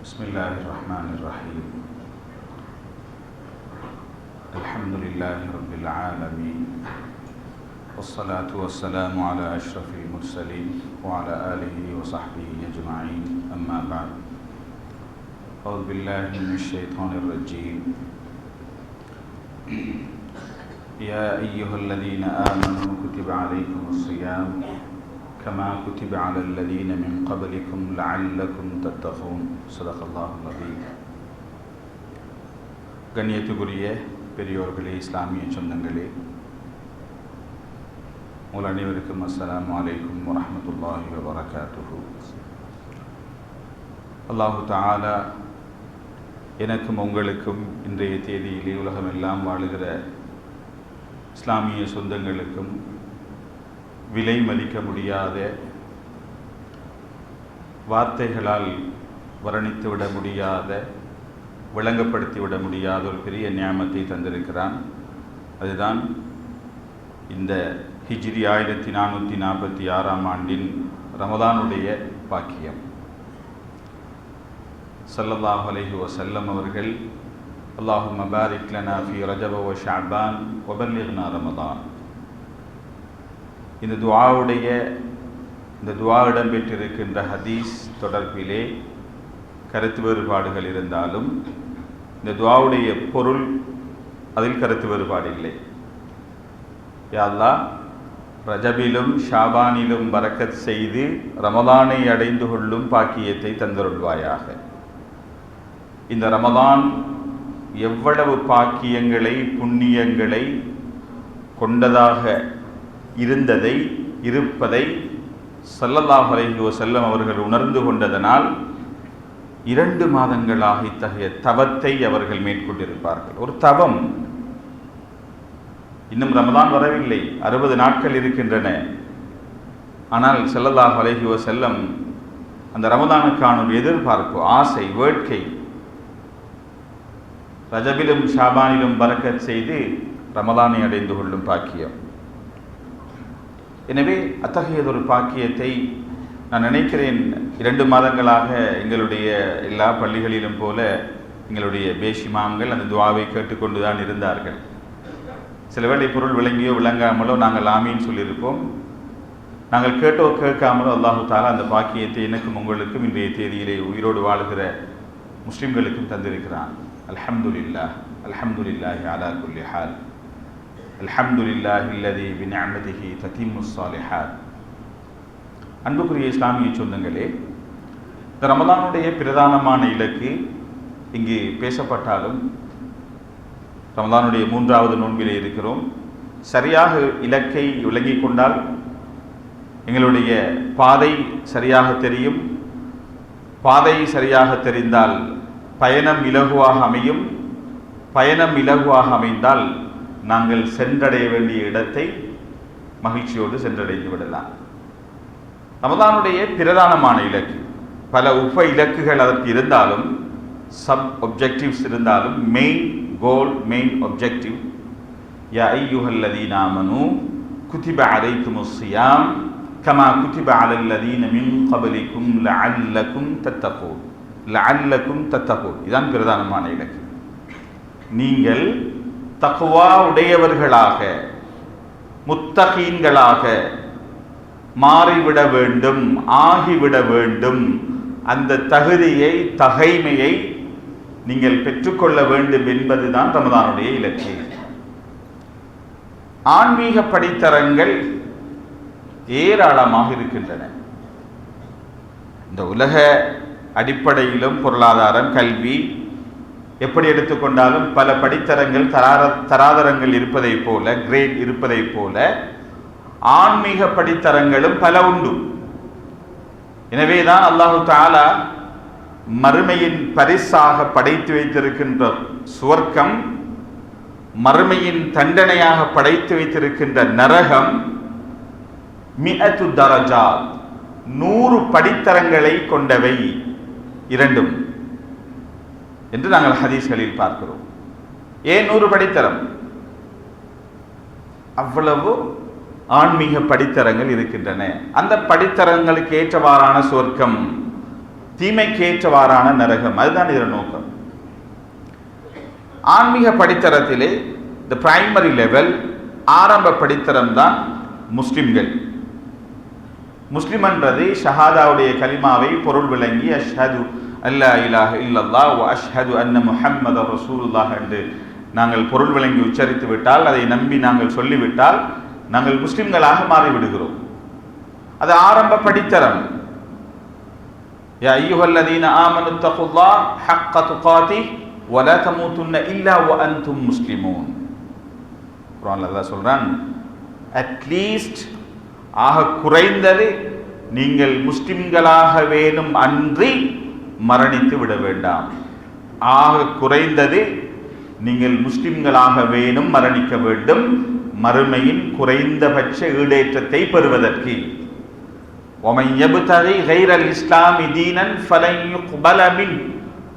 بسم الله الرحمن الرحيم. الحمد لله رب العالمين. والصلاة والسلام على أشرف المرسلين وعلى آله وصحبه أجمعين. أما بعد. أعوذ بالله من الشيطان الرجيم. يا أيها الذين آمنوا كتب عليكم الصيام. كما كتب على الذين من قبلكم لعلكم تتقون صدق الله العظيم கண்ணியத்துக்குரிய பெரியோர்களே இஸ்லாமிய சொந்தங்களே உங்கள் அனைவருக்கும் அஸ்ஸலாமு அலைக்கும் வரஹ்மத்துல்லாஹி வபரகாத்துஹு அல்லாஹு தஆலா எனக்கும் உங்களுக்கும் இன்றைய தேதியிலே உலகமெல்லாம் வாழுகிற இஸ்லாமிய சொந்தங்களுக்கும் விலை மதிக்க முடியாத வார்த்தைகளால் வர்ணித்துவிட முடியாத விளங்கப்படுத்திவிட முடியாத ஒரு பெரிய நியாமத்தை தந்திருக்கிறான். அதுதான் இந்த ஹிஜ்ரி ஆயிரத்தி நானூற்றி நாற்பத்தி ஆறாம் ஆண்டின் ரமதானுடைய பாக்கியம். சல்லல்லாஹ் அலஹி வசல்லம் அவர்கள் அல்லாஹு மபாரிக்லனா ஃபி ரஜப ஷாபான் ஷஅபான் ரமதான். இந்த துவாவுடைய இந்த துவா இடம்பெற்றிருக்கின்ற ஹதீஸ் தொடர்பிலே கருத்து வேறுபாடுகள் இருந்தாலும் இந்த துவாவுடைய பொருள் அதில் கருத்து வேறுபாடு இல்லை. யாழ்லா ரஜபிலும் ஷாபானிலும் வரக்கத் செய்து ரமதானை அடைந்து கொள்ளும் பாக்கியத்தை தந்தருள்வாயாக. இந்த ரமதான் எவ்வளவு பாக்கியங்களை புண்ணியங்களை கொண்டதாக இருந்ததை இருப்பதை சல்லல்லாஹு அலைஹி செல்லம் அவர்கள் உணர்ந்து கொண்டதனால் இரண்டு மாதங்களாக இத்தகைய தவத்தை அவர்கள் மேற்கொண்டிருப்பார்கள். ஒரு தவம். இன்னும் ரமதான் வரவில்லை. அறுபது நாட்கள் இருக்கின்றன. ஆனால் செல்லல்லாஹ் அலைஹி செல்லம் அந்த ரமதானுக்கான ஒரு எதிர்பார்ப்பு ஆசை வேட்கை. ரஜபிலும் ஷாபானிலும் பறக்கச் செய்து ரமதானை அடைந்து கொள்ளும் பாக்கியம். எனவே அத்தகையதொரு பாக்கியத்தை நான் நினைக்கிறேன் இரண்டு மாதங்களாக எங்களுடைய எல்லா பள்ளிகளிலும் போல எங்களுடைய பேஷிமாம்கள் அந்த துவாவை கேட்டுக்கொண்டு தான் இருந்தார்கள். சில வேளை பொருள் விளங்கியோ விளங்காமலோ நாங்கள் ஆமின்னு சொல்லியிருப்போம். நாங்கள் கேட்டோ கேட்காமலோ அல்லாஹு தாலா அந்த பாக்கியத்தை எனக்கும் உங்களுக்கும் இன்றைய தேதியிலே உயிரோடு வாழுகிற முஸ்லிம்களுக்கும் தந்திருக்கிறான். அலமதுல்லா அலமதுல்லாஹி அலா குல்லி ஹால். الحمد لله الذي بنعمته تتم الصالحات அன்புக்குரிய இஸ்லாமிய சொந்தங்களே இந்த ரமதானுடைய பிரதானமான இலக்கு இங்கு பேசப்பட்டாலும் ரமதானுடைய மூன்றாவது நோன்பிலே இருக்கிறோம். சரியாக இலக்கை விளங்கி கொண்டால் எங்களுடைய பாதை சரியாக தெரியும். பாதை சரியாக தெரிந்தால் பயணம் இலகுவாக அமையும். பயணம் இலகுவாக அமைந்தால் நாங்கள் சென்றடைய வேண்டிய இடத்தை மகிழ்ச்சியோடு சென்றடைந்து விடலாம். ரமதானுடைய பிரதானமான இலக்கு. பல உப இலக்குகள் அதற்கு இருந்தாலும் சப் ஒப்ஜெக்டிவ்ஸ் இருந்தாலும் மெயின் கோல் மெயின் ஒப்ஜெக்டிவ் யா ஐயுஹல்லதீன ஆமனு குதிப அலைக்கும் சியாம் கமா குதிப அலல்லதீன மின் கபலிக்கும் லஅல்லக்கும் தத்தகூன். லஅல்லக்கும் தத்தகூன். இதான் பிரதானமான இலக்கு. நீங்கள் தகுவா உடையவர்களாக முத்தகீன்களாக மாறிவிட வேண்டும் ஆகிவிட வேண்டும். அந்த தகுதியை தகைமையை நீங்கள் பெற்றுக்கொள்ள வேண்டும் என்பதுதான் ரமதானுடைய இலக்கியம் ஆன்மீக படித்தரங்கள் ஏராளமாக இருக்கின்றன. இந்த உலக அடிப்படையிலும் பொருளாதாரம் கல்வி எப்படி எடுத்துக்கொண்டாலும் பல படித்தரங்கள் தரார தராதரங்கள் இருப்பதை போல கிரேட் இருப்பதை போல ஆன்மீக படித்தரங்களும் பல உண்டு. எனவேதான் அல்லாஹு தாலா மறுமையின் பரிசாக படைத்து வைத்திருக்கின்ற சுவர்க்கம் மறுமையின் தண்டனையாக படைத்து வைத்திருக்கின்ற நரகம் மிஅத்து தரஜா நூறு படித்தரங்களை கொண்டவை இரண்டும். என்று நாங்கள் ஹதீஸ்களில் பார்க்கிறோம். ஏன் நூறு படித்தரம்? அவ்வளவு ஆன்மீக படித்தரங்கள் இருக்கின்றன. அந்த படித்தரங்களுக்கு ஏற்றவாறான சொர்க்கம் தீமைக்கேற்றவாறான நரகம் அதுதான் இதன் நோக்கம். ஆன்மீக படித்தரத்திலே இந்த பிரைமரி லெவல் ஆரம்ப படித்தரம் தான் முஸ்லிம்கள். முஸ்லிம் என்றது ஷஹாதாவுடைய கலிமாவை பொருள் விளங்கி அஷது அல்லா இலாஹ இல்லல்லா வ அஷ்ஹது அன்ன முஹம்மது ரசூலுல்லாஹ் என்று நாங்கள் பொருள் விளங்கி உச்சரித்து விட்டால் அதை நம்பி நாங்கள் சொல்லிவிட்டால் நாங்கள் முஸ்லிம்களாக மாறிவிடுகிறோம். அது ஆரம்ப படித்தரம். யா ஐயுஹல்லதீன ஆமனு தகுல்லா ஹக்க துகாதி வல தமூத்துன்ன இல்லா வ அன்தும் முஸ்லிமூன். குரான்ல அல்லாஹ் சொல்றான் அட்லீஸ்ட் ஆக குறைந்தது நீங்கள் முஸ்லிம்களாக வேணும் அன்றி மரணித்து விட வேண்டாம் ஆக குறைந்தது நீங்கள் முஸ்லிம்களாக வேணும் மரணிக்க வேண்டும் மறுமையின் குறைந்தபட்ச ஈடேற்றத்தை பெறுவதற்கு ومن يبتغي غير الإسلام دينا فلن يقبل منه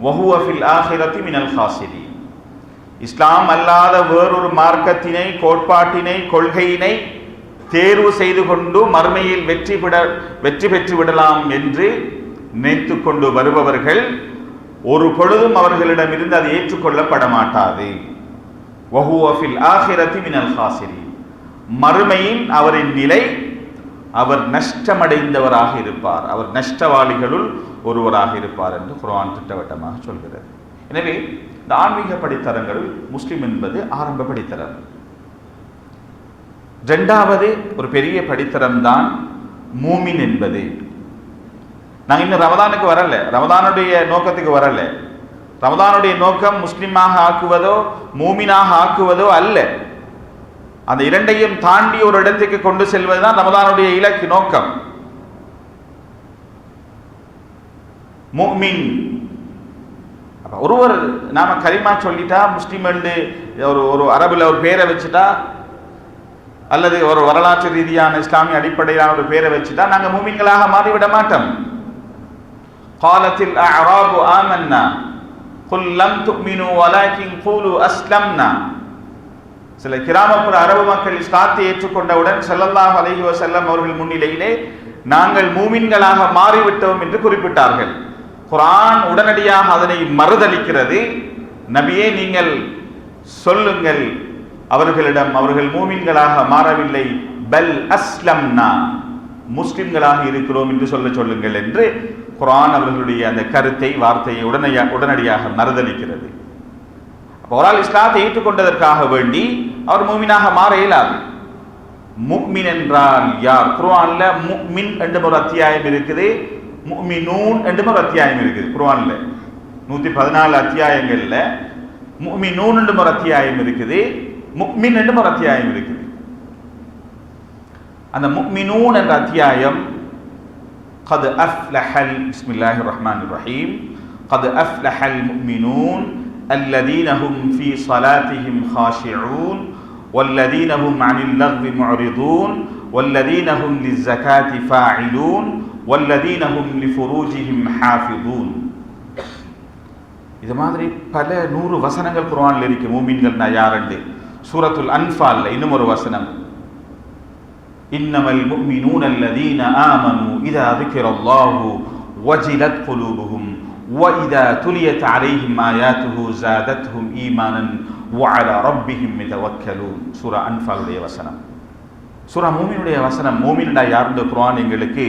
وهو في الآخرة من الخاسرين இஸ்லாம் அல்லாத வேறொரு மார்க்கத்தினை கோட்பாட்டினை கொள்கையினை தேர்வு செய்து கொண்டு மறுமையில் வெற்றி விட வெற்றி பெற்று விடலாம் என்று நினைத்து கொண்டு வருபவர்கள் ஒரு பொழுதும் அவர்களிடமிருந்து அது ஏற்றுக்கொள்ளப்பட மாட்டாது வஹுவஃபில் ஆஹிரத்தி மினல் ஹாசிரி மறுமையின் அவரின் நிலை அவர் நஷ்டமடைந்தவராக இருப்பார். அவர் நஷ்டவாளிகளுள் ஒருவராக இருப்பார் என்று குரான் திட்டவட்டமாக சொல்கிறது. எனவே இந்த ஆன்மீக படித்தரங்கள் முஸ்லிம் என்பது ஆரம்ப படித்தரம். ரெண்டாவது ஒரு பெரிய படித்தரம் தான் மூமின் என்பது. நாங்கள் இன்னும் ரமதானுக்கு வரல. ரமதானுடைய நோக்கத்துக்கு வரல. ரமதானுடைய நோக்கம் முஸ்லீமாக ஆக்குவதோ மூமினாக ஆக்குவதோ அல்ல. அந்த இரண்டையும் தாண்டி ஒரு இடத்துக்கு கொண்டு செல்வது தான் ரமதானுடைய இலக்கு நோக்கம். மூமின். ஒருவர் நாம கரிமா சொல்லிட்டா முஸ்லீம் என்று ஒரு ஒரு அரபுல ஒரு பேரை வச்சுட்டா அல்லது ஒரு வரலாற்று ரீதியான இஸ்லாமிய அடிப்படையிலான ஒரு பேரை வச்சுட்டா நாங்கள் மூமின்களாக மாறிவிட மாட்டோம். காலத்தில் அராபு ஆமன்னா قل லம் துக்மினு ولكن قولوا அஸ்லம்னா சில கிராமப்புற அரபு மக்கள் இஸ்லாத்தை ஏற்றுக்கொண்டவுடன் செல்லல்லாஹ் அலஹி வசல்லம் அவர்கள் முன்னிலையிலே நாங்கள் மூமின்களாக மாறிவிட்டோம் என்று குறிப்பிட்டார்கள். குரான் உடனடியாக அதனை மறுதளிக்கிறது. நபியே நீங்கள் சொல்லுங்கள். அவர்களிடம் அவர்கள் மூமின்களாக மாறவில்லை. பல் அஸ்லம்னா. முஸ்லிம்களாக இருக்கிறோம் என்று சொல்ல சொல்லுங்கள் என்று குரான் அவர்களுடைய அந்த கருத்தை வார்த்தையை உடனடியாக உடனடியாக மறுதளிக்கிறது. அப்போ ஒரு ஆள் இஸ்லாத்தை ஏற்றுக்கொண்டதற்காக வேண்டி அவர் மூமினாக மாற இயலாது. முக்மின் என்றால் யார்? குர்ஆன்ல முக்மின் என்ற ஒரு அத்தியாயம் இருக்குது. முக்மினூன் என்று ஒரு அத்தியாயம் இருக்குது குர்ஆன்ல. நூத்தி பதினாலு அத்தியாயங்கள்ல முக்மினூன் என்று ஒரு அத்தியாயம் இருக்குது. முக்மின் என்று ஒரு அத்தியாயம் இருக்குது. அந்த முக்மினூன் என்ற அத்தியாயம் قد أفلح بسم الله الرحمن الرحيم قد أفلح المؤمنون الذين هم في صلاتهم خاشعون والذين هم عن اللغو معرضون والذين هم للزكاة فاعلون والذين هم لفروجهم حافظون இது மாதிரி பல நூறு வசனங்கள் குர்ஆன்ல இருக்கு மூமின்கள்னா யாருண்டு சூரத்துல் அன்ஃபால்ல இன்னும் ஒரு வசனம் இன்னமல் முஃமினூன அல்லதீன ஆமனு இதா ذكرallahu وجلت قلوبهم وإذا تليت عليهم آياته زادتهم إيمانا وعلى ربهم يتوكلون சூரா அன்ஃபாலுடைய வசனம் சூரா மூமினுடைய வசனம் மூமின்டா யாருந்த குர்ஆன் எங்களுக்கு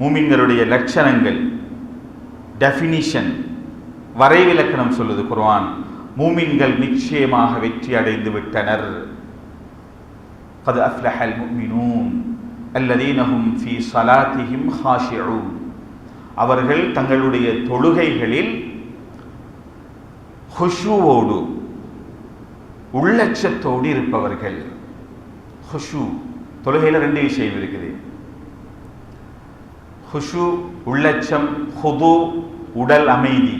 மூமின்களுடைய லட்சணங்கள் டெஃபினிஷன் வரைவிலக்கணம் சொல்லுது குர்ஆன் மூமின்கள் நிச்சயமாக வெற்றி அடைந்து விட்டனர் قد أفلح المؤمنون الذين هم في صلاتهم خاشعون அவர்கள் தங்களுடைய தொழுகைகளில் ஹுஷுவோடு உள்ளட்சத்தோடு இருப்பவர்கள் ஹுஷு தொழுகையில் ரெண்டு விஷயம் இருக்குது ஹுஷு உள்ளச்சம் ஹுது உடல் அமைதி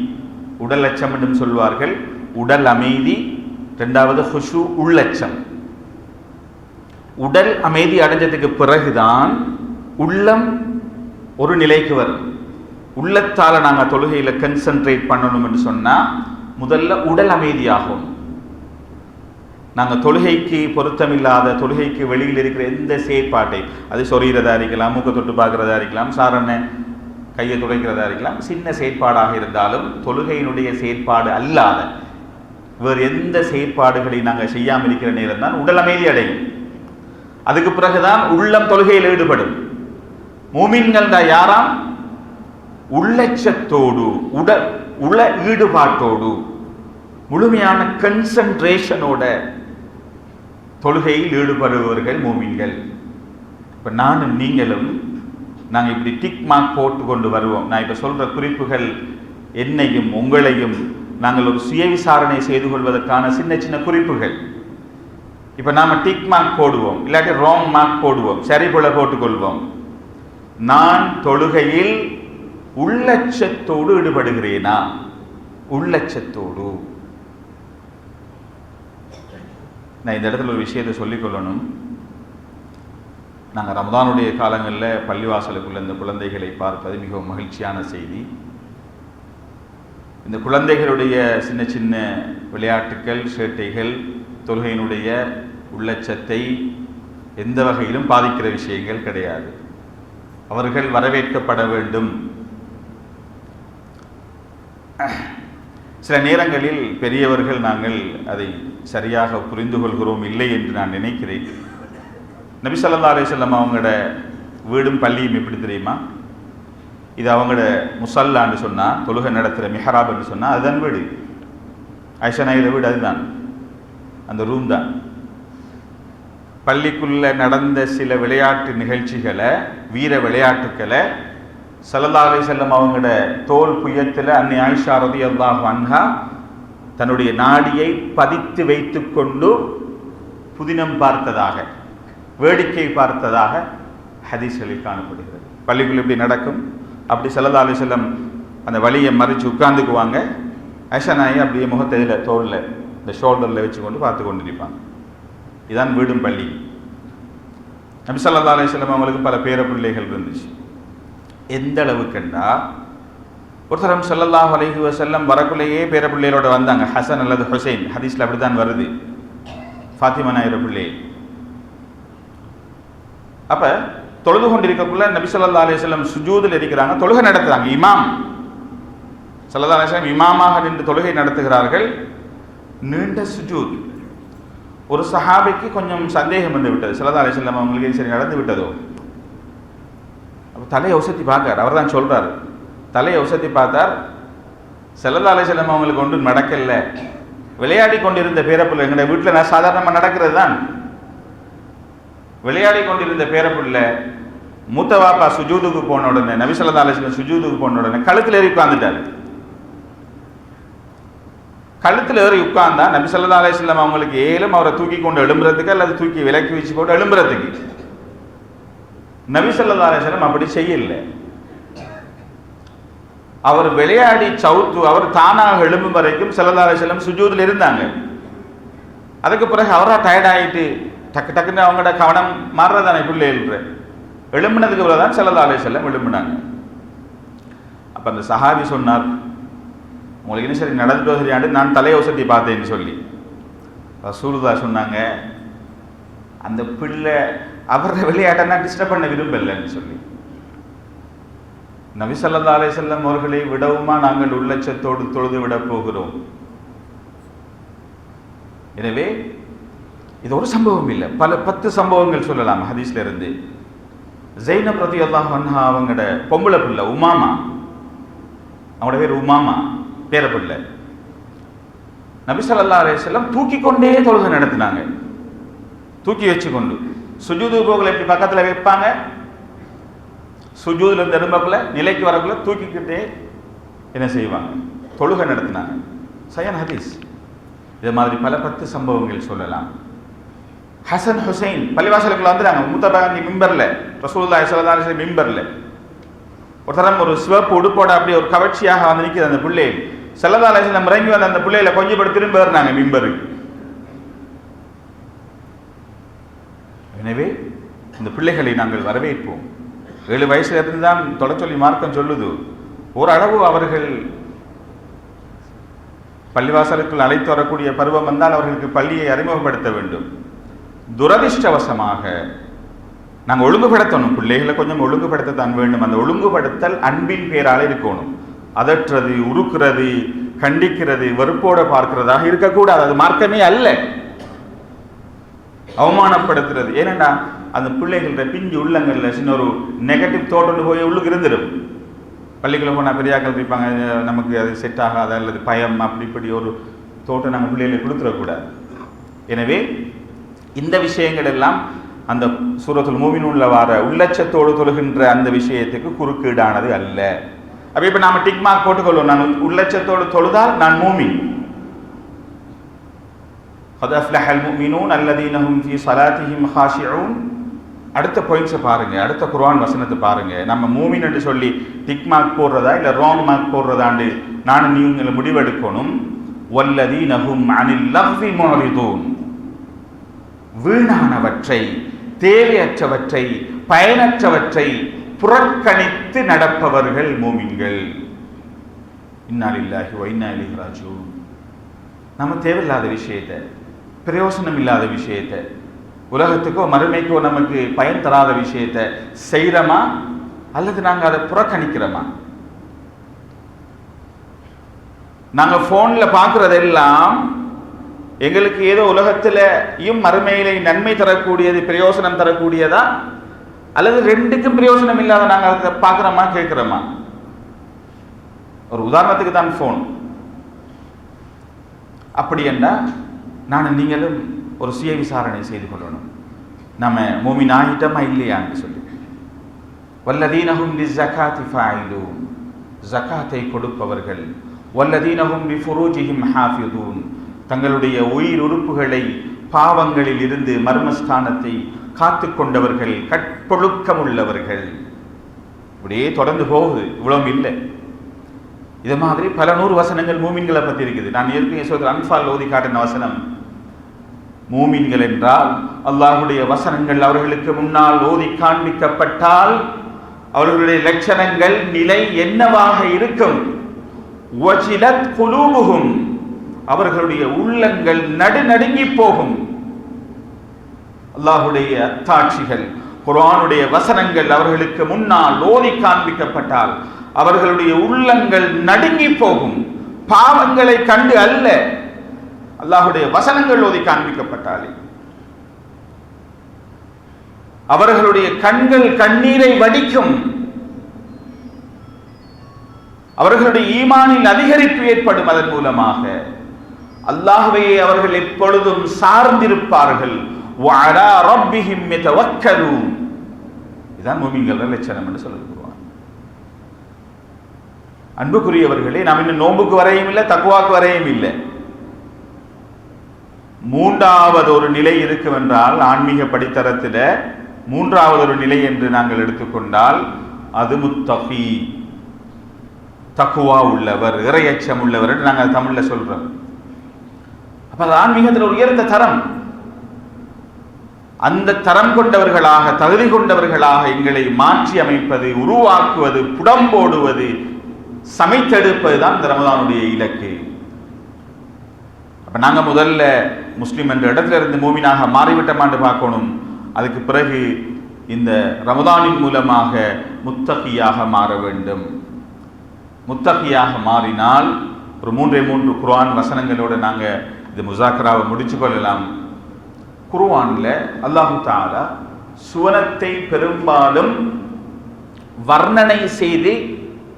உடல் அச்சம் என்றும் சொல்வார்கள் உடல் அமைதி ரெண்டாவது ஹுஷு உள்ளச்சம் உடல் அமைதி அடைஞ்சதுக்கு பிறகுதான் உள்ளம் ஒரு நிலைக்கு வரும். உள்ளத்தால நாங்கள் தொழுகையில கன்சென்ட்ரேட் பண்ணணும்னு சொன்னால் சொன்னா முதல்ல உடல் அமைதியாகும். நாங்கள் தொழுகைக்கு பொருத்தமில்லாத தொழுகைக்கு வெளியில் இருக்கிற எந்த செயற்பாட்டை அது சொறிகிறதா இருக்கலாம் மூக்க தொட்டு பார்க்கறதா இருக்கலாம் சாரண கையை துடைக்கிறதா இருக்கலாம் சின்ன செயற்பாடாக இருந்தாலும் தொழுகையினுடைய செயற்பாடு அல்லாத வேறு எந்த செயற்பாடுகளை நாங்கள் செய்யாமல் இருக்கிற நேரம் தான் உடல் அமைதி அடையும். அதுக்கு பிறகுதான் உள்ளம் தொழுகையில் ஈடுபடும். மூமின்கள் தான் யாராம்? உள்ளச்சத்தோடு உட உள ஈடுபாட்டோடு முழுமையான கன்சன்ட்ரேஷனோட தொழுகையில் ஈடுபடுபவர்கள் மூமின்கள். இப்போ நானும் நீங்களும் நாங்கள் இப்படி டிக் மார்க் போட்டு கொண்டு வருவோம். நான் இப்போ சொல்கிற குறிப்புகள் என்னையும் உங்களையும் நாங்கள் ஒரு சுய விசாரணை செய்து கொள்வதற்கான சின்ன சின்ன குறிப்புகள். இப்போ நாம் டிக் மார்க் போடுவோம். இல்லாட்டி ராங் மார்க் போடுவோம். சரி போல போட்டுக்கொள்வோம். நான் தொழுகையில் உள்ளச்சத்தோடு ஈடுபடுகிறேனா? உள்ளச்சத்தோடு. நான் இந்த இடத்துல ஒரு விஷயத்தை சொல்லிக்கொள்ளணும் நாங்கள் ரமதானுடைய காலங்களில் பள்ளிவாசலுக்குள்ள இந்த குழந்தைகளை பார்ப்பது மிகவும் மகிழ்ச்சியான செய்தி. இந்த குழந்தைகளுடைய சின்ன சின்ன விளையாட்டுக்கள் சேட்டைகள் தொழுகையினுடைய உள்ளச்சத்தை எந்த வகையிலும் பாதிக்கிற விஷயங்கள் கிடையாது. அவர்கள் வரவேற்கப்பட வேண்டும். சில நேரங்களில் பெரியவர்கள் நாங்கள் அதை சரியாக புரிந்து கொள்கிறோம் இல்லை என்று நான் நினைக்கிறேன். நபி ஸல்லல்லாஹு அலிசல்லம் அவங்களோட வீடும் பள்ளியும் எப்படி தெரியுமா? இது அவங்களோட முசல்லான்னு சொன்னால் தொழுகை நடத்துகிற மிஹராப்னு சொன்னால் அதுதான் வீடு. ஐஷனாயிர வீடு அதுதான். அந்த ரூம் தான். பள்ளிக்குள்ள நடந்த சில விளையாட்டு நிகழ்ச்சிகளை வீர விளையாட்டுக்களை ஸல்லல்லாஹு செல்லம் அவங்களோட தோல் புயத்தில் அன்னை ஆயிஷா ரலியல்லாஹு அன்ஹா தன்னுடைய நாடியை பதித்து வைத்துக்கொண்டு புதினம் பார்த்ததாக வேடிக்கை பார்த்ததாக ஹதீஸ்களில் காணப்படுகிறது. பள்ளிக்குள்ள இப்படி நடக்கும். அப்படி ஸல்லல்லாஹு செல்லம் அந்த வழியை மறித்து உட்கார்ந்துக்குவாங்க. ஐஷா நாயை அப்படியே முகத்தை தோலில் தோளில் இந்த ஷோல்டரில் வச்சு கொண்டு பார்த்து கொண்டு நிற்பாங்க இதான் வீடும் பள்ளி. நபிசல்லா அலிஸ்லாம் அவங்களுக்கு பல பேர பிள்ளைகள் இருந்துச்சு. எந்த அளவுக்குண்டா ஒருத்தரம் ஸல்லல்லாஹு அலஹி வசல்லம் வரக்குள்ளேயே பேர பிள்ளைகளோட வந்தாங்க. ஹசன் அல்லது ஹுசைன். ஹதீஸ்ல அப்படித்தான் வருது. ஃபாத்திமா நாயிர பிள்ளை. அப்ப தொழுது கொண்டிருக்கக்குள்ள நபி ஸல்லல்லாஹு அலைஹி சுஜூதில் இருக்கிறாங்க. தொழுகை நடத்துறாங்க. இமாம். சல்லா அலிஸ்லாம் இமாமாக நின்று தொழுகை நடத்துகிறார்கள். நீண்ட சுஜூத். ஒரு சஹாபிக்கு கொஞ்சம் சந்தேகம் வந்து விட்டது. சிலதா அலைஹி வஸல்லம் அவங்களுக்கு இது சரி நடந்து விட்டதோ? அப்போ தலையை உசத்தி பார்க்கார். அவர் தான் சொல்றாரு. தலையை உசத்தி பார்த்தார். சிலதா அலைஹி வஸல்லம் அவங்களுக்கு ஒன்றும் நடக்கல. விளையாடி கொண்டிருந்த பேரப்புள்ள எங்களுடைய வீட்டில் நான் சாதாரணமாக நடக்கிறது தான். விளையாடி கொண்டிருந்த பேரப்புள்ள மூத்த வாப்பா சுஜூதுக்கு போன உடனே நபி சுஜூதுக்கு போன உடனே கழுத்தில் ஏறி உட்காந்துட்டாரு கழுத்தில் ஏறி உட்கார்ந்தா நபி சொல்லா அலைஹி அவங்களுக்கு ஏலும் அவரை தூக்கி கொண்டு எழும்புறதுக்கு அல்லது தூக்கி விலக்கி வச்சு போட்டு எழும்புறதுக்கு. நபி சொல்லா அலைஹி வஸல்லம் அப்படி செய்யல. அவர் விளையாடி சவுத்து அவர் தானாக எழும்பும் வரைக்கும் ஸல்லல்லாஹு அலைஹி சுஜூதில் இருந்தாங்க. அதுக்கு பிறகு அவராக டயர்ட் ஆயிட்டு டக்கு டக்குன்னு அவங்களோட கவனம் மாறுறதானே பிள்ளைகள் எழும்புனதுக்கு பிறகு தான் ஸல்லல்லாஹு அலைஹி எழும்புனாங்க. அப்ப அந்த சஹாபி சொன்னார் உங்களுக்கு என்ன சரி நடந்துட்டு சரியாண்டு நான் தலையோசத்தி பார்த்தேன்னு சொல்லி. ரசூலுதா சொன்னாங்க அந்த பிள்ளை அவரோட விளையாட்டை நான் டிஸ்டர்ப் பண்ண விரும்பலைன்னு சொல்லி. நபிசல்லா அலே செல்லம் அவர்களை விடவுமா நாங்கள் உள்ளச்சத்தோடு தொழுது விட போகிறோம்? எனவே இது ஒரு சம்பவம் இல்லை. பல பத்து சம்பவங்கள் சொல்லலாம் ஹதீஸ்ல இருந்து. ஜெய்னப் ரதி அல்லாஹ் அவங்களோட பொம்பளை பிள்ளை உமாமா. அவங்களோட பேர் உமாமா. பேர நபிசல்லா நபி தூக்கி கொண்டே தொழுகை நடத்தினாங்க. தூக்கி வச்சு கொண்டு சுஜூது போகல இப்படி பக்கத்தில் வைப்பாங்க. சுஜூதுல இருந்து எறும்பக்குள்ள நிலைக்கு வரக்குள்ள தூக்கிக்கிட்டே என்ன செய்வாங்க? தொழுகை நடத்தினாங்க. சயன் ஹதீஸ். இது மாதிரி பல பத்து சம்பவங்கள் சொல்லலாம். ஹசன் ஹுசைன் பள்ளிவாசலுக்குள்ள வந்துட்டாங்க. மூத்தபாந்தி மிம்பர்ல ரசூலுல்லாஹி ஸல்லல்லாஹு அலைஹி மிம்பர்ல. ஒரு தரம் ஒரு சிவப்பு உடுப்போட அப்படி ஒரு கவர்ச்சியாக வந்து நிற்கிது அந்த பிள்ளை. செல்லதா அலைஹி இறங்கி வந்த அந்த பிள்ளையில கொஞ்சம் படி திரும்ப ஏறினாங்க மிம்பருக்கு எனவே இந்த பிள்ளைகளை நாங்கள் வரவேற்போம். ஏழு வயசுல இருந்து தான் மார்க்கம் சொல்லுது. ஓரளவு அவர்கள் பள்ளிவாசலுக்குள் அழைத்து வரக்கூடிய பருவம் வந்தால் அவர்களுக்கு பள்ளியை அறிமுகப்படுத்த வேண்டும். துரதிர்ஷ்டவசமாக நாங்கள் ஒழுங்குபடுத்தணும். பிள்ளைகளை கொஞ்சம் ஒழுங்குபடுத்தத்தான் வேண்டும். அந்த ஒழுங்குபடுத்தல் அன்பின் பேரால் இருக்கணும். அதற்றது உருக்குறது கண்டிக்கிறது வெறுப்போட பார்க்கிறதாக இருக்கக்கூடாது. அது மார்க்கமே அல்ல. அவமானப்படுத்துறது. ஏனென்னா அந்த பிள்ளைகள பிஞ்சு உள்ளங்கள்ல சின்ன ஒரு நெகட்டிவ் தோட்டம் போய் உள்ளுக்கு இருந்துடும் பள்ளிக்குள்ள போனால் பெரியாக்கள் இருப்பாங்க நமக்கு அது செட் ஆகாத அல்லது பயம் அப்படி இப்படி ஒரு தோட்டம் நாங்கள் பிள்ளைகளுக்கு கொடுத்துடக்கூடாது. எனவே இந்த விஷயங்கள் எல்லாம் அந்த சூரத்துல் உள்ள வார உள்ளச்சத்தோடு தொழுகின்ற அந்த விஷயத்துக்கு குறுக்கீடானது அல்ல. அப்ப இப்ப நாம டிக் மார்க் போட்டுக்கொள்வோம் நான் உள்ளச்சத்தோடு தொழுதால் நான் மூமின் قد أفلح المؤمنون الذين هم في صلاتهم خاشعون அடுத்த பாயிண்ட்ஸை பாருங்க அடுத்த குர்ஆன் வசனத்தை பாருங்க நம்ம மூமின் என்று சொல்லி டிக் மார்க் போடுறதா இல்ல ராங் மார்க் போடுறதாண்டு நான் நீங்க முடிவெடுக்கணும் வல்லதீனஹும் அனில் லஹ்வி முஅரிதூன் வீணானவற்றை தேவையற்றவற்றை பயனற்றவற்றை புறக்கணித்து நடப்பவர்கள் மூமின்கள். இன்னாலில்லாஹி வ இன்னா நம்ம தேவையில்லாத விஷயத்தை பிரயோசனம் இல்லாத விஷயத்தை உலகத்துக்கோ மறுமைக்கோ நமக்கு பயன் தராத விஷயத்தை செய்கிறோமா அல்லது நாங்கள் அதை புறக்கணிக்கிறோமா? நாங்கள் ஃபோனில் பார்க்குறதெல்லாம் எங்களுக்கு ஏதோ உலகத்திலையும் மறுமையிலே நன்மை தரக்கூடியது பிரயோசனம் தரக்கூடியதா? அல்லது ரெண்டுக்கும் பிரயோசனம் இல்லாத நாங்கள் அதை பார்க்குறோமா கேட்குறோமா? ஒரு உதாரணத்துக்கு தான் ஃபோன் அப்படி என்றால் நான் நீங்களும் ஒரு சுய விசாரணை செய்து கொள்ளணும். நம்ம மூமின் ஆகிட்டோமா இல்லையான்னு சொல்லி. வல்லதீனஹும் லி ஜகாத்தி ஃபாயிலூன். ஜகாத்தை கொடுப்பவர்கள் வல்லதீனஹும் லி ஃபுரூஜிஹிம் ஹாஃபிதூன். தங்களுடைய உயிர் உறுப்புகளை பாவங்களில் இருந்து மர்மஸ்தானத்தை காத்து கொண்டவர்கள் கற்பொழுக்கம் உள்ளவர்கள் இப்படியே தொடர்ந்து போகுது. இவ்வளவு இல்லை. இது மாதிரி பல நூறு வசனங்கள் மூமின்களை பற்றி இருக்குது. நான் ஏற்கனவே சொல்கிற அன்பால் ஓதி காட்டின வசனம். மூமின்கள் என்றால் அல்லாஹுடைய வசனங்கள் அவர்களுக்கு முன்னால் ஓதி காண்பிக்கப்பட்டால் அவர்களுடைய லட்சணங்கள் நிலை என்னவாக இருக்கும்? வஜிலத் அவர்களுடைய உள்ளங்கள் நடுநடுங்கி போகும். அல்லாஹுடைய அத்தாட்சிகள் குரானுடைய வசனங்கள் அவர்களுக்கு முன்னால் ஓதி காண்பிக்கப்பட்டால் அவர்களுடைய உள்ளங்கள் நடுங்கி போகும். பாவங்களை கண்டு அல்ல. அல்லாஹுடைய வசனங்கள் ஓதி காண்பிக்கப்பட்டாலே. அவர்களுடைய கண்கள் கண்ணீரை வடிக்கும். அவர்களுடைய ஈமானில் அதிகரிப்பு ஏற்படும் அதன் மூலமாக. அல்லாஹுவையே அவர்கள் எப்பொழுதும் சார்ந்திருப்பார்கள். வஅலா ரப்பிஹிம் யதவக்கலூன் இதான் மூமின்கள் லட்சணம் என்று சொல்லுகிறார் அன்புக்குரியவர்களே நாம் இன்னும் நோம்புக்கு வரையும் இல்லை தக்குவாக்கு வரையும் இல்லை. மூன்றாவது ஒரு நிலை இருக்குவென்றால் ஆன்மீக படித்தரத்தில் மூன்றாவது ஒரு நிலை என்று நாங்கள் எடுத்துக்கொண்டால் அது முத்தகி தக்குவா உள்ளவர் இறையச்சம் உள்ளவர் என்று நாங்கள் தமிழில் சொல்றோம். அப்போ அது ஆன்மீகத்தில் ஒரு உயர்ந்த தரம். அந்த தரம் கொண்டவர்களாக தகுதி கொண்டவர்களாக எங்களை மாற்றி அமைப்பது உருவாக்குவது புடம்போடுவது சமைத்தெடுப்பது தான் இந்த ரமதானுடைய இலக்கு. அப்ப நாங்க முதல்ல முஸ்லீம் என்ற இடத்துல இருந்து மூமினாக மாறிவிட்டமாண்டு பார்க்கணும். அதுக்கு பிறகு இந்த ரமதானின் மூலமாக முத்தகியாக மாற வேண்டும். முத்தகியாக மாறினால் ஒரு மூன்றே மூன்று குரான் வசனங்களோடு நாங்கள் இது முசாக்கராவை முடிச்சு கொள்ளலாம். குர்ஆனில் அல்லாஹு தாலா சுவனத்தை பெரும்பாலும் வர்ணனை செய்து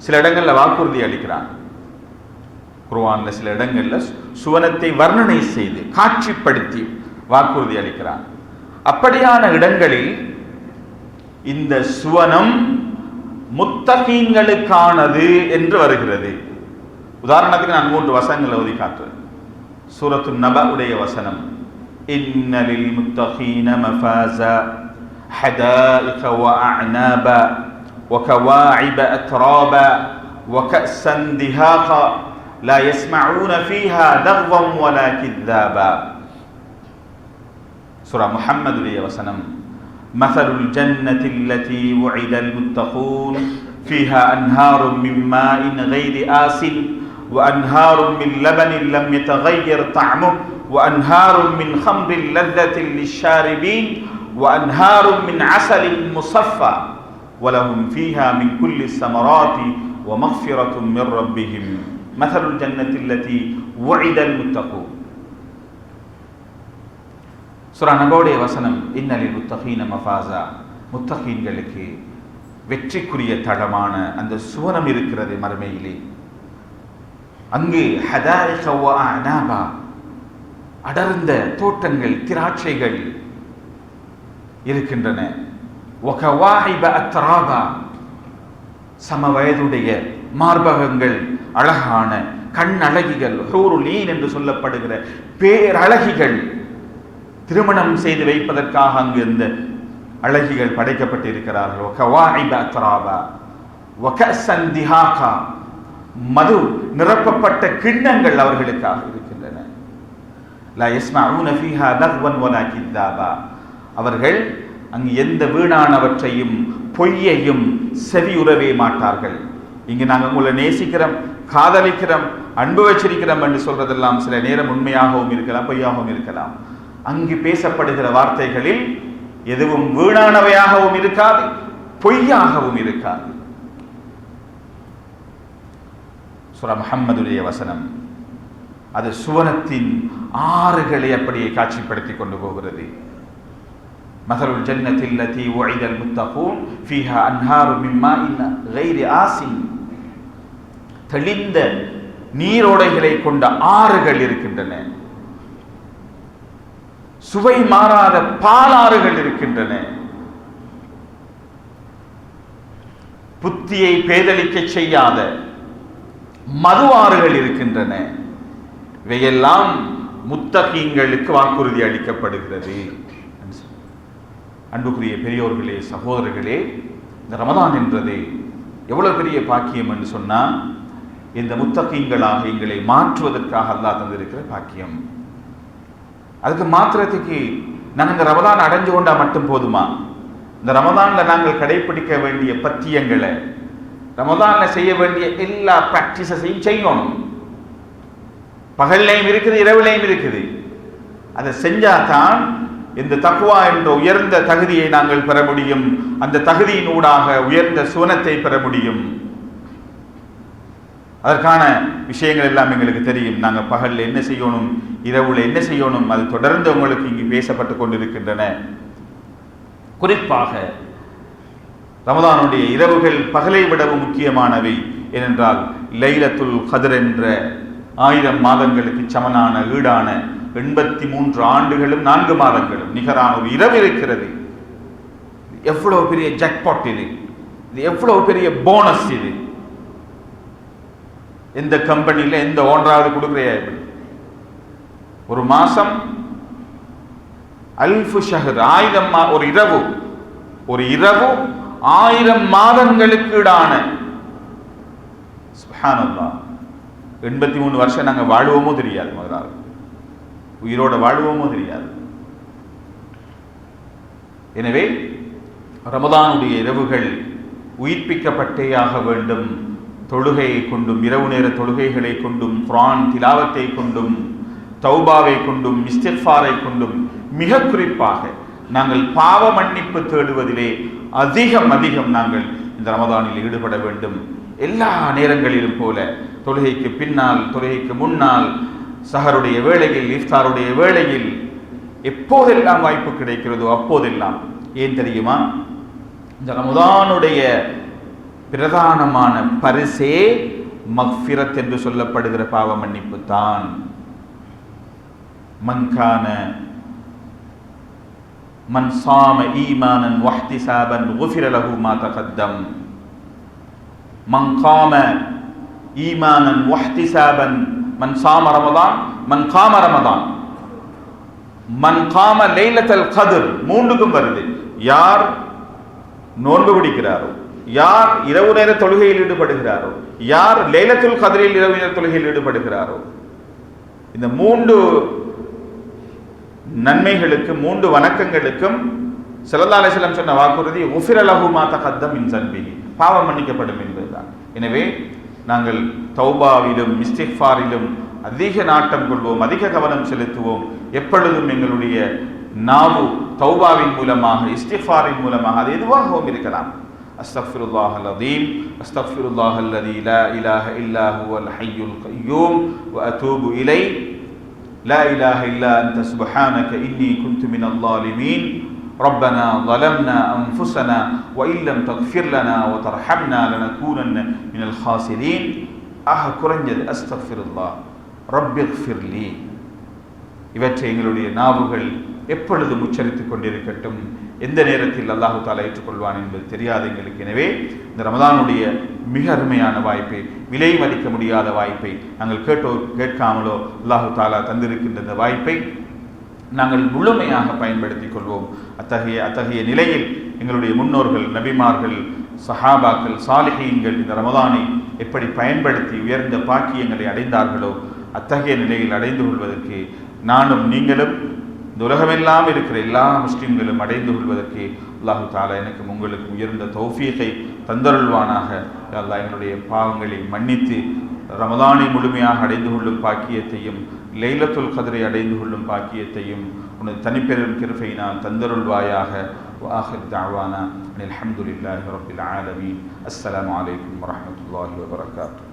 சில இடங்களில் வாக்குறுதி அளிக்கிறான். குருவானில் சில இடங்களில் சுவனத்தை வர்ணனை செய்து காட்சிப்படுத்தி வாக்குறுதி அளிக்கிறான். அப்படியான இடங்களில் இந்த சுவனம் முத்தகீன்களுக்கானது என்று வருகிறது. உதாரணத்துக்கு நான் மூன்று வசனங்களை ஓதி காட்டுறேன். சூரத்து நப உடைய வசனம். إن للمتقين مفازا. حدائق وأعنابا وكواعب أترابا وكأسا دهاقا لا يسمعون فيها دغضا ولا كذابا. سورة محمد عليه وسلم مثل الجنة التي وعد المتقون. فيها أنهار من ماء غير آسن وأنهار من لبن لم يتغير طعمه. وأنهار من خمر لذة للشاربين وأنهار من عسل مصفى ولهم فيها من كل الثمرات ومغفرة من ربهم مثل الجنة التي وعد المتقون சுரா நபோடைய வசனம் இன்னலில் முத்தகீன மஃபாசா முத்தகீன்களுக்கு வெற்றிக்குரிய தளமான அந்த சுவனம் இருக்கிறது மறுமையிலே அங்கு ஹதாயிக வ அனாபா அடர்ந்த தோட்டங்கள் திராட்சைகள் இருக்கின்றன. சம வயதுடைய மார்பகங்கள் அழகான கண் அழகிகள் ஹூருலீன் என்று சொல்லப்படுகிற பேரழகிகள் திருமணம் செய்து வைப்பதற்காக அங்கு இந்த அழகிகள் படைக்கப்பட்டிருக்கிறார்கள். மது நிரப்பப்பட்ட கிண்ணங்கள் அவர்களுக்காக. லா யஸ்மஊன ஃபீஹா லக்வன் வலா கித்தாபா. அவர்கள் அங்கு எந்த வீணானவற்றையும் பொய்யையும் செவியுறவே மாட்டார்கள். இங்கு நாங்கள் உங்களை நேசிக்கிறோம் காதலிக்கிறோம் அன்பு வச்சிருக்கிறோம் என்று சொல்றதெல்லாம் சில நேரம் உண்மையாகவும் இருக்கலாம் பொய்யாகவும் இருக்கலாம். அங்கு பேசப்படுகிற வார்த்தைகளில் எதுவும் வீணானவையாகவும் இருக்காது பொய்யாகவும் இருக்காது. சுர முகம்மதுடைய வசனம். அது சுவனத்தின் ஆறுகளை அப்படியே காட்சிப்படுத்தி கொண்டு போகிறது مثل الجنة التي وعد المتقون فيها أنهار من ماء غير آسن தெளிந்த நீரோடைகளை கொண்ட ஆறுகள் இருக்கின்றன சுவை மாறாத பாலாறுகள் இருக்கின்றன புத்தியை பேதலிக்க செய்யாத மது ஆறுகள் இருக்கின்றன இவையெல்லாம் முத்தகீங்களுக்கு வாக்குறுதி அளிக்கப்படுகிறது. அன்புக்குரிய பெரியோர்களே சகோதரர்களே இந்த ரமதான் என்றது எவ்வளவு பெரிய பாக்கியம் என்று சொன்னால் இந்த முத்தகீங்களாக எங்களை மாற்றுவதற்காக அல்லா தந்திருக்கிற பாக்கியம். அதுக்கு மாத்திரத்துக்கு நாங்கள் இந்த ரமதான் அடைஞ்சு கொண்டா மட்டும் போதுமா? இந்த ரமதானில் நாங்கள் கடைபிடிக்க வேண்டிய பத்தியங்களை ரமதானில் செய்ய வேண்டிய எல்லா ப்ராக்டிஸையும் செய்யணும். பகல்லையும் இருக்குது இரவுலையும் இருக்குது. அதை செஞ்சாதான் இந்த தக்குவா என்ற உயர்ந்த தகுதியை நாங்கள் பெற முடியும். அந்த தகுதியின் ஊடாக உயர்ந்த சுவனத்தை பெற முடியும். அதற்கான விஷயங்கள் எல்லாம் எங்களுக்கு தெரியும். நாங்கள் பகலில் என்ன செய்யணும் இரவுல என்ன செய்யணும் அது தொடர்ந்து உங்களுக்கு இங்கு பேசப்பட்டு கொண்டிருக்கின்றன. குறிப்பாக ரமதானுடைய இரவுகள் பகலை விடவும் முக்கியமானவை. ஏனென்றால் லைலத்துல் கதிர் என்ற ஆயிரம் மாதங்களுக்கு சமனான ஈடான எண்பத்தி மூன்று ஆண்டுகளும் நான்கு மாதங்களும் நிகரான ஒரு இரவு இருக்கிறது. எவ்வளவு பெரிய ஜாக்பாட் இது? இது எவ்வளவு பெரிய போனஸ் இது? எந்த கம்பெனியில் எந்த ஒன்றாவது கொடுக்குறையா இப்படி ஒரு மாசம் அல்ஃபு ஷஹர் ஆயிரம் ஒரு இரவு. ஒரு இரவு ஆயிரம் மாதங்களுக்கு ஈடான. சுப்ஹானல்லாஹ். எண்பத்தி மூணு வருஷம் நாங்கள் வாழுவோமோ தெரியாது முதலாவது. உயிரோட வாழுவோமோ தெரியாது. எனவே ரமதானுடைய இரவுகள் உயிர்ப்பிக்கப்பட்டே ஆக வேண்டும். தொழுகையை கொண்டும் இரவு நேர தொழுகைகளை கொண்டும் குரான் திலாவத்தை கொண்டும் தௌபாவை கொண்டும் இஸ்திஃபாரை கொண்டும் மிக குறிப்பாக நாங்கள் பாவ மன்னிப்பு தேடுவதிலே அதிகம் அதிகம் நாங்கள் இந்த ரமதானில் ஈடுபட வேண்டும். எல்லா நேரங்களிலும் போல தொழுகைக்கு பின்னால் தொழுகைக்கு முன்னால் சஹருடைய வேளையில் இஃப்தாருடைய வேளையில் எப்போதெல்லாம் வாய்ப்பு கிடைக்கிறதோ அப்போதெல்லாம். ஏன் தெரியுமா? இந்த ரமதானுடைய பிரதானமான பரிசே மஃபிரத் என்று சொல்லப்படுகிற பாவ மன்னிப்பு தான். மன்கான மன் சாம ஈமானன் வஹ்திசாபன் சாபன் லஹு மா தகத்தம். மங்காம ஈமானன் வஹ்திசாபன் மன் சாம ரமதான் மன் காம ரமதான். மன் காம லைலத்தல் கதிர் மூன்றுக்கும் வருது. யார் நோன்பு பிடிக்கிறாரோ யார் இரவு நேர தொழுகையில் ஈடுபடுகிறாரோ யார் லைலத்துல் கதிரில் இரவு நேர தொழுகையில் ஈடுபடுகிறாரோ இந்த மூன்று நன்மைகளுக்கு மூன்று வணக்கங்களுக்கும் ஸல்லல்லாஹு அலைஹி சொன்ன வாக்குறுதி உஃபிர லஹு மா தகத்தம் மின் பாவம் மன்னிக்கப்படும் என்பதுதான். எனவே நாங்கள் தௌபாவிலும் இஸ்திக்ஃபாரிலும் அதிக நாட்டம் கொள்வோம் அதிக கவனம் செலுத்துவோம் எப்பொழுதும் எங்களுடைய நாவு தௌபாவின் மூலமாக இஸ்திஃபாரின் மூலமாக அது எதுவாகவும் இருக்கலாம் أستغفر الله العظيم أستغفر الله الذي لا إله إلا هو الحي القيوم وأتوب إليه لا إله إلا أنت سبحانك إني كنت من الظالمين ربنا ظلمنا أنفسنا وإن لم تغفر لنا وترحمنا لنكونن من الخاسرين آه குறைஞ்சது أستغفر الله رب اغفر لي இவற்றை எங்களுடைய நாவுகள் எப்பொழுதும் உச்சரித்துக் கொண்டிருக்கட்டும் எந்த நேரத்தில் அல்லாஹு தாலா ஏற்றுக்கொள்வான் என்பது தெரியாது எங்களுக்கு எனவே இந்த ரமதானுடைய மிக அருமையான வாய்ப்பை விலை மதிக்க முடியாத வாய்ப்பை நாங்கள் கேட்டோ கேட்காமலோ அல்லாஹு தாலா தந்திருக்கின்ற இந்த வாய்ப்பை நாங்கள் முழுமையாக பயன்படுத்திக் கொள்வோம். அத்தகைய அத்தகைய நிலையில் எங்களுடைய முன்னோர்கள் நபிமார்கள் சஹாபாக்கள் சாலிஹீன்கள் இந்த ரமதானை எப்படி பயன்படுத்தி உயர்ந்த பாக்கியங்களை அடைந்தார்களோ அத்தகைய நிலையில் அடைந்து கொள்வதற்கு நானும் நீங்களும் இந்த உலகமெல்லாம் இருக்கிற எல்லா முஸ்லீம்களும் அடைந்து கொள்வதற்கு அல்லாஹு தாலா எனக்கு உங்களுக்கு உயர்ந்த தௌஃபீகை தந்தருள்வானாக. அல்லா அல்லாஹ் பாவங்களை மன்னித்து ரமதானை முழுமையாக அடைந்து கொள்ளும் பாக்கியத்தையும் லைலத்துல் கதிரை அடைந்து கொள்ளும் பாக்கியத்தையும் உனது தனிப்பெரும் கிருப்பை நான் தந்தருள்வாயாக. وآخر دعوانا الحمد لله رب العالمين السلام عليكم ورحمة الله وبركاته